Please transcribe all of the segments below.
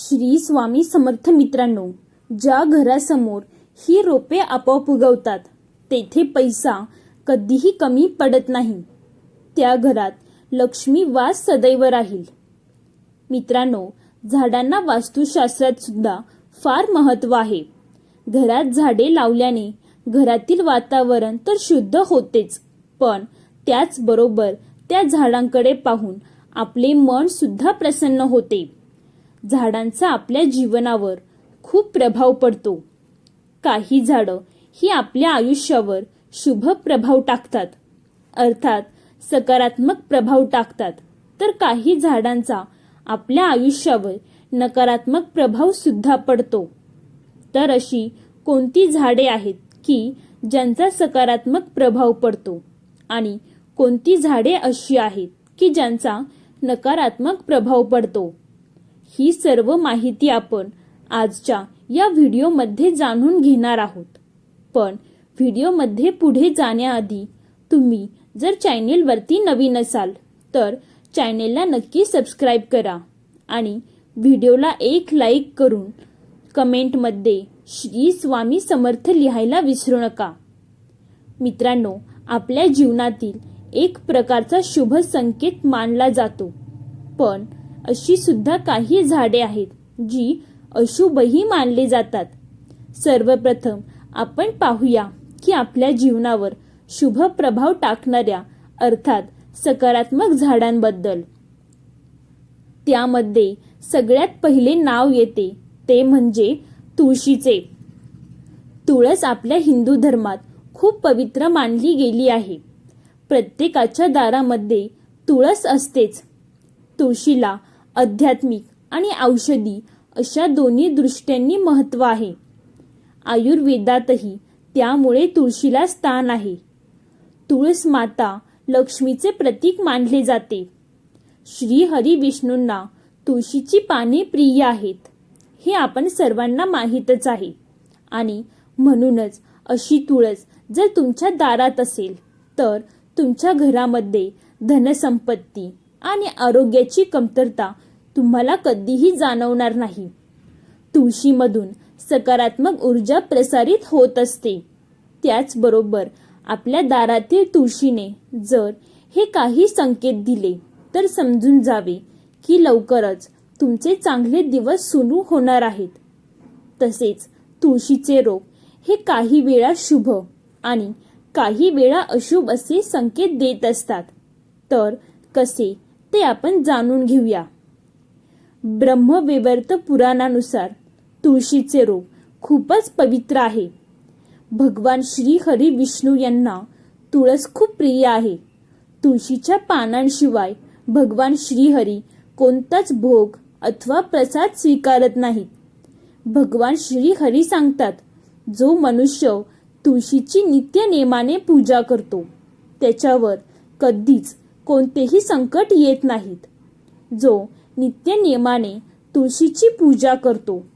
श्री स्वामी समर्थ मित्रांनो ज्या घरासमोर ही रोपे आपोआप उगवतात तेथे पैसा कधीही कमी पडत नाही. त्या घरात लक्ष्मी वास सदैव राहील. मित्रांनो झाडांना वास्तुशास्त्रात सुद्धा फार महत्त्व आहे. घरात झाडे लावल्याने घरातील वातावरण तर शुद्ध होतेच पण त्याचबरोबर त्या झाडांकडे पाहून आपले मन सुद्धा प्रसन्न होते. झाडांचा आपल्या जीवनावर खूप प्रभाव पडतो. काही झाडं ही आपल्या आयुष्यावर शुभ प्रभाव टाकतात. अर्थात सकारात्मक प्रभाव टाकतात. तर काही झाडांचा आपल्या आयुष्यावर नकारात्मक प्रभाव सुद्धा पडतो. तर अशी कोणती झाडे आहेत की ज्यांचा सकारात्मक प्रभाव पडतो? आणि कोणती झाडे अशी आहेत की ज्यांचा नकारात्मक प्रभाव पडतो? ही सर्व माहिती आपण आजच्या या व्हिडिओमध्ये जाणून घेणार आहोत. पण व्हिडिओमध्ये पुढे जाण्याआधी तुम्ही जर चॅनेलवरती नवीन असाल तर चॅनेलला नक्की सबस्क्राईब करा आणि व्हिडिओला एक लाईक करून कमेंटमध्ये श्री स्वामी समर्थ लिहायला विसरू नका. मित्रांनो आपल्या जीवनातील एक प्रकारचा शुभ संकेत मानला जातो. पण अशी सुद्धा काही झाडे आहेत जी अशुभही मानले जातात. सर्वप्रथम आपण पाहूया की आपल्या जीवनावर शुभ प्रभाव टाकणाऱ्या अर्थात सकारात्मक झाडांबद्दल. त्यामध्ये सगळ्यात पहिले नाव येते ते म्हणजे तुळशीचे. तुळस आपल्या हिंदू धर्मात खूप पवित्र मानली गेली आहे. प्रत्येकाच्या दारामध्ये तुळस असतेच. तुळशीला आध्यात्मिक आणि औषधी अशा दोन्ही दृष्ट्यांनी महत्त्व आहे. आयुर्वेदातही त्यामुळे तुळशीला स्थान आहे. तुळस माता लक्ष्मीचे प्रतीक मानले जाते. श्री हरी विष्णूंना तुळशीची पाने प्रिय आहेत हे आपण सर्वांना माहीतच आहे. आणि म्हणूनच अशी तुळस जर तुमच्या दारात असेल तर तुमच्या घरामध्ये धनसंपत्ती आणि आरोग्याची कमतरता तुम्हाला कधीही जाणवणार नाही. तुळशीमधून सकारात्मक ऊर्जा प्रसारित होत असते. त्याचबरोबर आपल्या दारातील तुळशीने जर हे काही संकेत दिले तर समजून जावे की लवकरच तुमचे चांगले दिवस सुरू होणार आहेत. तसेच तुळशीचे रोग हे काही वेळा शुभ आणि काही वेळा अशुभ असे संकेत देत असतात. तर कसे ते आपण जाणून घेऊया. ब्रह्मविवर्त पुराणानुसार तुळशीचे रोप खूपच पवित्र आहे. भगवान श्री हरी विष्णू यांना तुळस खूप प्रिय आहे. तुळशीच्या पानांशिवाय भगवान श्रीहरी कोणताच भोग अथवा प्रसाद स्वीकारत नाहीत. भगवान श्रीहरी सांगतात जो मनुष्य तुळशीची नित्य नेमाने पूजा करतो त्याच्यावर कधीच कोणतेही संकट येत नाहीत. जो नित्यनियमाने तुळशीची पूजा करतो.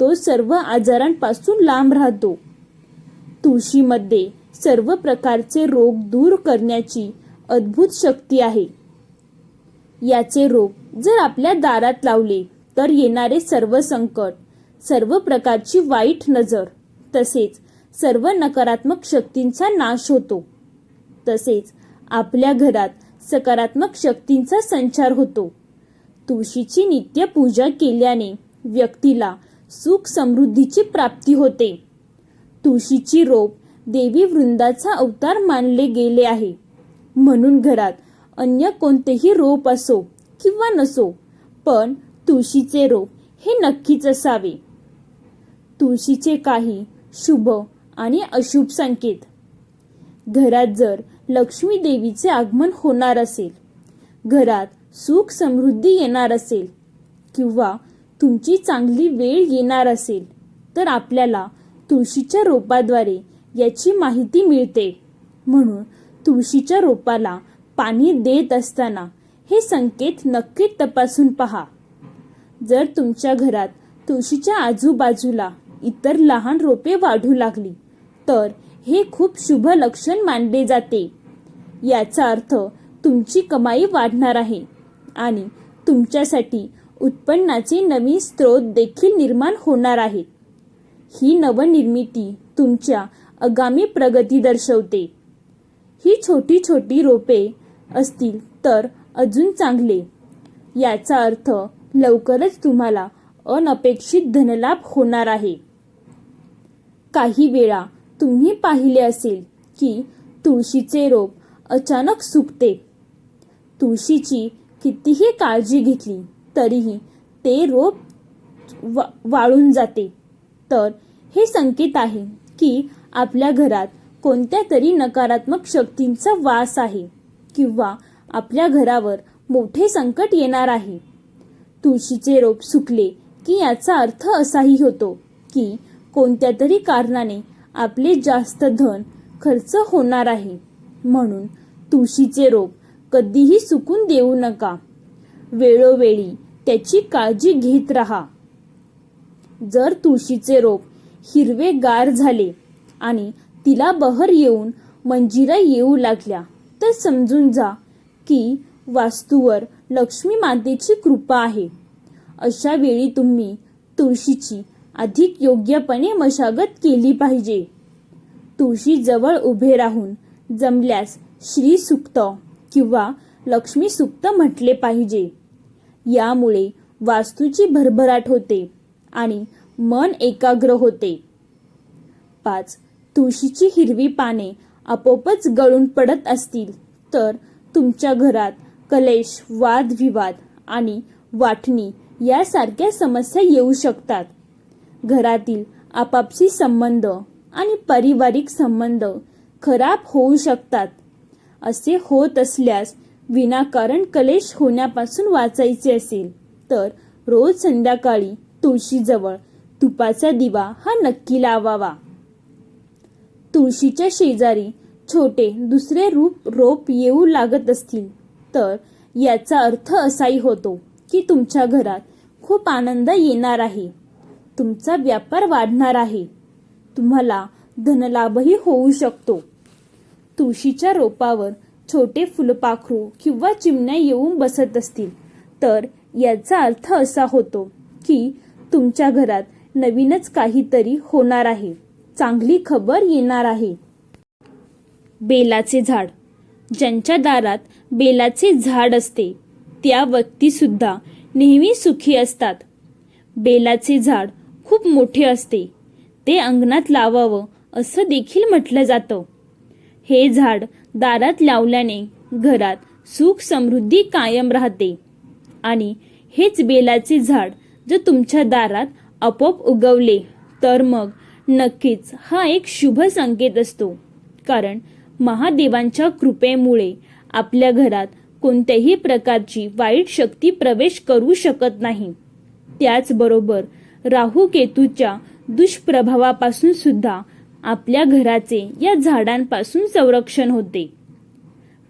तो सर्व आजारांपासून लांब राहतो. तुळशीमध्ये सर्व प्रकारचे रोग दूर करण्याची अद्भुत शक्ती आहे. याचे रोग जर आपल्या दारात लावले तर येणारे सर्व संकट सर्व प्रकारची वाईट नजर तसेच सर्व नकारात्मक शक्तींचा नाश होतो. तसेच आपल्या घरात सकारात्मक शक्तींचा संचार होतो. तुळशीची नित्य पूजा केल्याने व्यक्तीला सुख समृद्धीची प्राप्ती होते. तुळशीची रोप देवी वृंदाचा अवतार मानले गेले आहे. म्हणून घरात अन्य कोणतेही रोप असो किंवा नसो पण तुळशीचे रोप हे नक्कीच असावे. तुळशीचे काही शुभ आणि अशुभ संकेत. घरात जर लक्ष्मी देवीचे आगमन होणार असेल घरात सुख समृद्धी येणार असेल किंवा तुमची चांगली वेळ येणार असेल तर आपल्याला तुळशीच्या रोपाद्वारे याची माहिती मिळते. म्हणून तुळशीच्या रोपाला पाणी देत असताना हे संकेत नक्की तपासून पहा. जर तुमच्या घरात तुळशीच्या आजूबाजूला इतर लहान रोपे वाढू लागली तर हे खूप शुभ लक्षण मानले जाते. याचा अर्थ तुमची कमाई वाढणार आहे. आणि तुमच्यासाठी उत्पन्नाचे नवीन स्रोत देखील निर्माण होणार आहेत ही नवनिर्मिती तुमच्या आगामी प्रगती दर्शवते. ही छोटी छोटी रोपे असतील तर अजून चांगले. याचा अर्थ लवकरच तुम्हाला अनपेक्षित धनलाभ होणार आहे. काही वेळा तुम्ही पाहिले असेल की तुळशीचे रोप अचानक सुकते. तुळशीची कितीही काळजी घेतली तरीही ते रोप वा- वाळून जाते. तर हे संकेत आहे की आपल्या घरात कोणत्या तरी नकारात्मक शक्तींचा वास आहे किंवा आपल्या घरावर मोठे संकट येणार आहे. तुळशीचे रोप सुकले की याचा अर्थ असाही होतो की कोणत्या तरी कारणाने आपले जास्त धन खर्च होणार आहे. म्हणून तुळशीचे रोप कधीही सुकून देऊ नका. वेळोवेळी त्याची काळजी घेत राहा. जर तुळशीचे रोप हिरवे गार झाले आणि तिला बहर येऊन मंजिरा येऊ लागल्या तर समजून जा की वास्तूवर लक्ष्मी मातेची कृपा आहे. अशा वेळी तुम्ही तुळशीची अधिक योग्यपणे मशागत केली पाहिजे. तुळशी जवळ उभे राहून जमल्यास श्री सुक्त. किंवा लक्ष्मी सुक्त म्हटले पाहिजे. यामुळे वास्तूची भरभराट होते आणि मन एकाग्र होते. पाच तुळशीची हिरवी पाने आपोआपच गळून पडत असतील तर तुमच्या घरात कलेश वादविवाद आणि वाटणी यासारख्या समस्या येऊ शकतात. घरातील आपापसी संबंध आणि पारिवारिक संबंध खराब होऊ शकतात. असे होत असल्यास विनाकारण कलेश होण्यापासून वाचायचे असेल तर रोज संध्याकाळी तुळशीजवळ तुपाचा दिवा हा नक्की लावावा. तुळशीच्या शेजारी छोटे दुसरे रूप रोप येऊ लागत असतील तर याचा अर्थ असाही होतो की तुमच्या घरात खूप आनंद येणार आहे. तुमचा व्यापार वाढणार आहे. तुम्हाला धनलाभही होऊ शकतो. तुळशीच्या रोपावर छोटे फुलपाखरू किंवा चिमण्या येऊन बसत असतील. तर याचा अर्थ असा होतो की तुमच्या घरात नवीनच काहीतरी होणार आहे. चांगली खबर येणार आहे. बेलाचे झाड. ज्यांच्या दारात बेलाचे झाड असते त्या व्यक्तीसुद्धा नेहमी सुखी असतात. बेलाचे झाड खूप मोठे असते. ते अंगणात लावावं असं देखील म्हटलं जातं. हे झाड दारात लावल्याने घरात सुख समृद्धी कायम राहते. आणि हेच बेलाचे झाड जर तुमच्या दारात आपोआप उगवले तर मग नक्कीच हा एक शुभ संकेत असतो. कारण महादेवांच्या कृपेमुळे आपल्या घरात कोणत्याही प्रकारची वाईट शक्ती प्रवेश करू शकत नाही. त्याचबरोबर राहू केतूच्या दुष्प्रभावापासून सुद्धा आपल्या घराचे या झाडांपासून संरक्षण होते.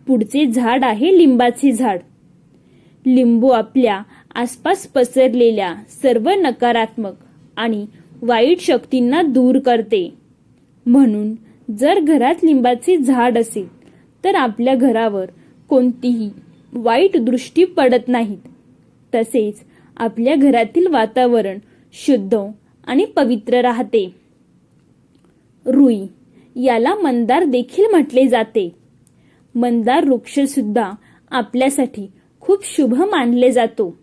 पुढचे झाड आहे लिंबाचे झाड. लिंबू आपल्या आसपास पसरलेल्या सर्व नकारात्मक आणि वाईट शक्तींना दूर करते. म्हणून जर घरात लिंबाचे झाड असेल तर आपल्या घरावर कोणतीही वाईट दृष्टी पडत नाहीत. तसेच आपल्या घरातील वातावरण शुद्ध आणि पवित्र राहते. रुई. याला मंदार देखील म्हटले जाते. मंदार वृक्ष सुद्धा आपल्यासाठी खूप शुभ मानले जातो.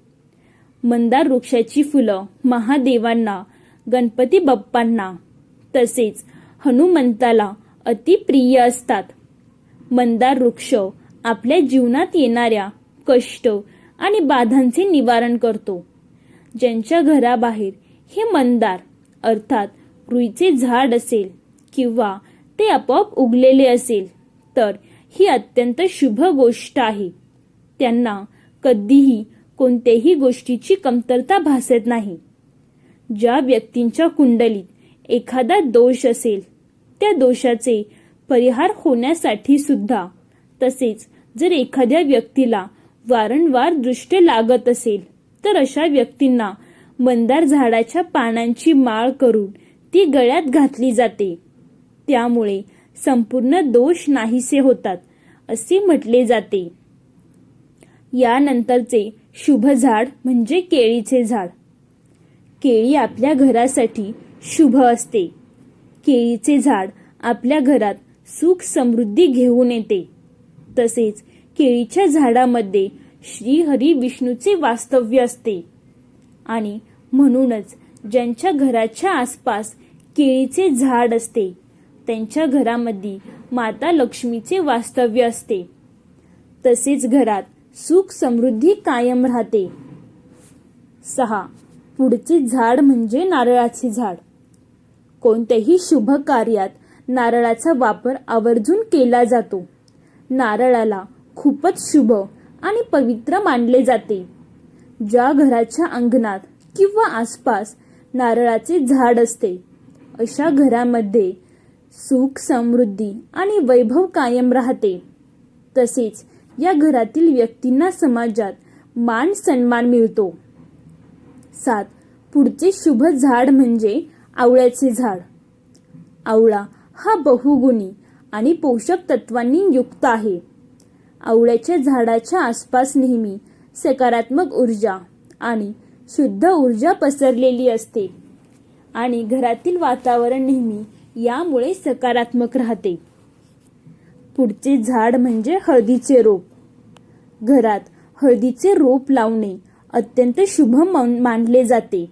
मंदार वृक्षाची फुलं महादेवांना गणपती बाप्पांना तसेच हनुमंताला अतिप्रिय असतात. मंदार वृक्ष आपल्या जीवनात येणाऱ्या कष्ट आणि बाधांचे निवारण करतो. ज्यांच्या घराबाहेर हे मंदार अर्थात रुईचे झाड असेल किंवा ते आपोआप उगलेले असेल तर ही अत्यंत शुभ गोष्ट आहे. त्यांना कधीही कोणत्याही गोष्टीची कमतरता भासत नाही. ज्या व्यक्तींच्या कुंडलीत एखादा दोष असेल त्या दोषाचे परिहार होण्यासाठी सुद्धा तसेच जर एखाद्या व्यक्तीला वारंवार दृष्ट लागत असेल तर अशा व्यक्तींना मंदार झाडाच्या पानांची माळ करून ती गळ्यात घातली जाते. त्यामुळे संपूर्ण दोष नाहीसे होतात असे म्हटले जाते. यानंतरचे शुभ झाड म्हणजे केळीचे झाड. केळी आपल्या घरासाठी शुभ असते. केळीचे झाड आपल्या घरात सुख समृद्धी घेऊन येते. तसेच केळीच्या झाडामध्ये श्रीहरी विष्णूचे वास्तव्य असते. आणि म्हणूनच ज्यांच्या घराच्या आसपास केळीचे झाड असते त्यांच्या घरामध्ये माता लक्ष्मीचे वास्तव्य असते. तसेच घरात सुख समृद्धी कायम राहते. सहा. पुढचे झाड म्हणजे नारळाचे झाड. कोणत्याही शुभ कार्यात नारळाचा वापर आवर्जून केला जातो. नारळाला खूपच शुभ आणि पवित्र मानले जाते. ज्या घराच्या अंगणात किंवा आसपास नारळाचे झाड असते अशा घरामध्ये सुख समृद्धी आणि वैभव कायम राहते. तसेच या घरातील व्यक्तींना समाजात मान सन्मान मिळतो. सात पुढचे शुभ झाड म्हणजे आवळ्याचे झाड. आवळा हा बहुगुणी आणि पोषक तत्वांनी युक्त आहे. आवळ्याच्या झाडाच्या आसपास नेहमी सकारात्मक ऊर्जा आणि शुद्ध ऊर्जा पसरलेली असते. आणि घरातील वातावरण नेहमी यामुळे सकारात्मक राहते. पुढचे झाड म्हणजे हळदीचे रोप. घरात हळदीचे रोप लावणे अत्यंत शुभ मान- मानले जाते.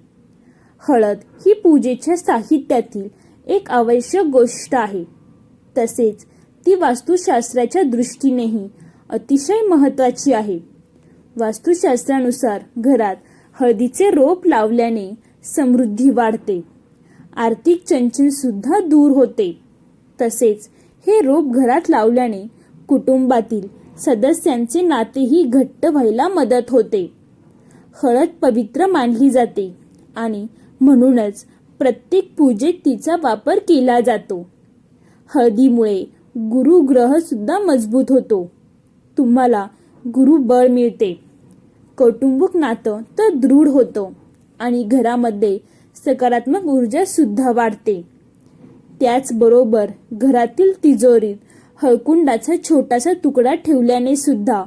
हळद ही पूजेच्या साहित्यातील एक आवश्यक गोष्ट आहे. तसेच ती वास्तुशास्त्राच्या दृष्टीनेही अतिशय महत्वाची आहे. वास्तुशास्त्रानुसार घरात हळदीचे रोप लावल्याने समृद्धी वाढते. आर्थिक चंचल सुद्धा दूर होते. तसेच हे रोप घरात लावल्याने कुटुंबातील सदस्यांचे नातेही घट्ट व्हायला मदत होते. हळद पवित्र मानली जाते आणि म्हणूनच प्रत्येक पूजेत तिचा वापर केला जातो. हळदीमुळे गुरुग्रह सुद्धा मजबूत होतो. तुम्हाला गुरुबळ मिळते. कौटुंबिक नातं तर दृढ होतं आणि घरामध्ये सकारात्मक ऊर्जा सुद्धा वाढते. त्याचबरोबर घरातील तिजोरीत हळकुंडाचा छोटासा तुकडा ठेवल्याने सुद्धा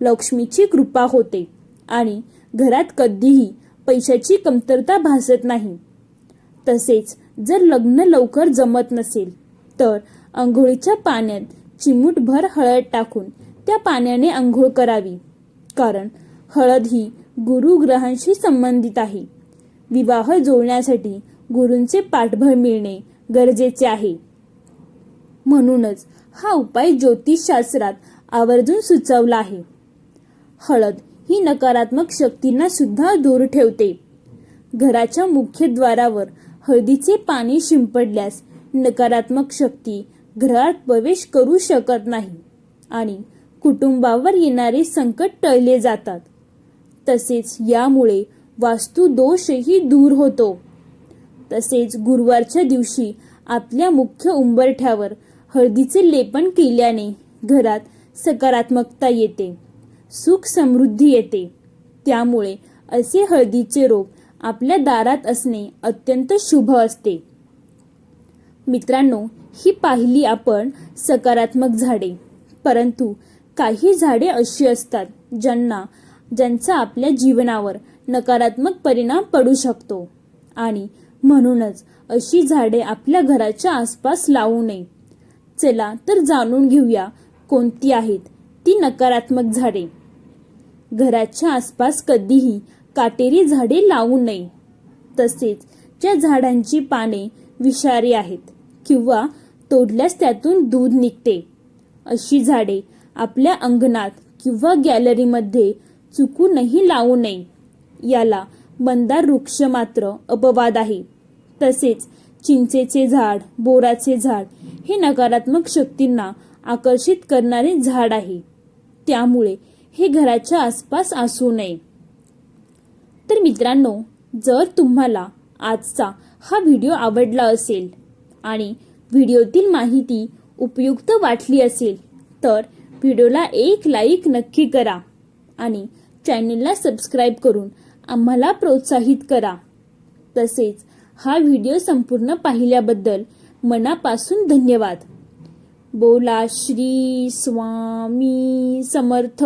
लक्ष्मीची कृपा होते आणि घरात कधीही पैशाची कमतरता भासत नाही. तसेच जर लग्न लवकर जमत नसेल तर आंघोळीच्या पाण्यात चिमूटभर हळद टाकून त्या पाण्याने आंघोळ करावी. कारण हळद ही गुरुग्रहांशी संबंधित आहे. विवाह जुळण्यासाठी गुरूंचे पाठबळ मिळणे गरजेचे आहे. म्हणूनच हा उपाय ज्योतिषशास्त्रात आवर्जून सुचवला आहे. हळद ही नकारात्मक शक्तींना सुद्धा दूर ठेवते. घराच्या मुख्यद्वारावर हळदीचे पाणी शिंपडल्यास नकारात्मक शक्ती घरात प्रवेश करू शकत नाही आणि कुटुंबावर येणारे संकट टळले जातात. तसेच यामुळे वास्तुदोषही दूर होतो. तसेच गुरुवारच्या दिवशी आपल्या मुख्य उंबरठ्यावर हळदीचे लेपन केल्याने घरात सकारात्मकता येते सुख समृद्धी येते. त्यामुळे असे हळदीचे रोप आपल्या दारात असणे अत्यंत शुभ असते. मित्रांनो ही पाहिली आपण सकारात्मक झाडे. परंतु काही झाडे अशी असतात ज्यांना ज्यांचा आपल्या जीवनावर नकारात्मक परिणाम पडू शकतो. आणि म्हणूनच अशी झाडे आपल्या घराच्या आसपास लावू नये. चला तर जाणून घेऊया कोणती आहेत ती नकारात्मक झाडे. घराच्या आसपास कधीही काटेरी झाडे लावू नये. तसेच ज्या झाडांची पाने विषारी आहेत किंवा तोडल्यास त्यातून दूध निघते. अशी झाडे आपल्या अंगणात किंवा गॅलरीमध्ये चुकूनही लावू नये. याला मंदार वृक्ष मात्र अपवाद आहे. तसेच चिंचेचे झाड बोराचे झाड हे नकारात्मक शक्तींना आकर्षित करणारे झाड आहे. त्यामुळे हे घराच्या आसपास असू नये. तर मित्रांनो जर तुम्हाला आजचा हा व्हिडिओ आवडला असेल आणि व्हिडिओतील माहिती उपयुक्त वाटली असेल तर व्हिडिओला एक लाईक नक्की करा आणि चॅनलला सबस्क्राईब करून आम्हाला प्रोत्साहित करा. तसेच हा व्हिडिओ संपूर्ण पाहिल्याबद्दल मनापासून धन्यवाद. बोला श्री स्वामी समर्थ.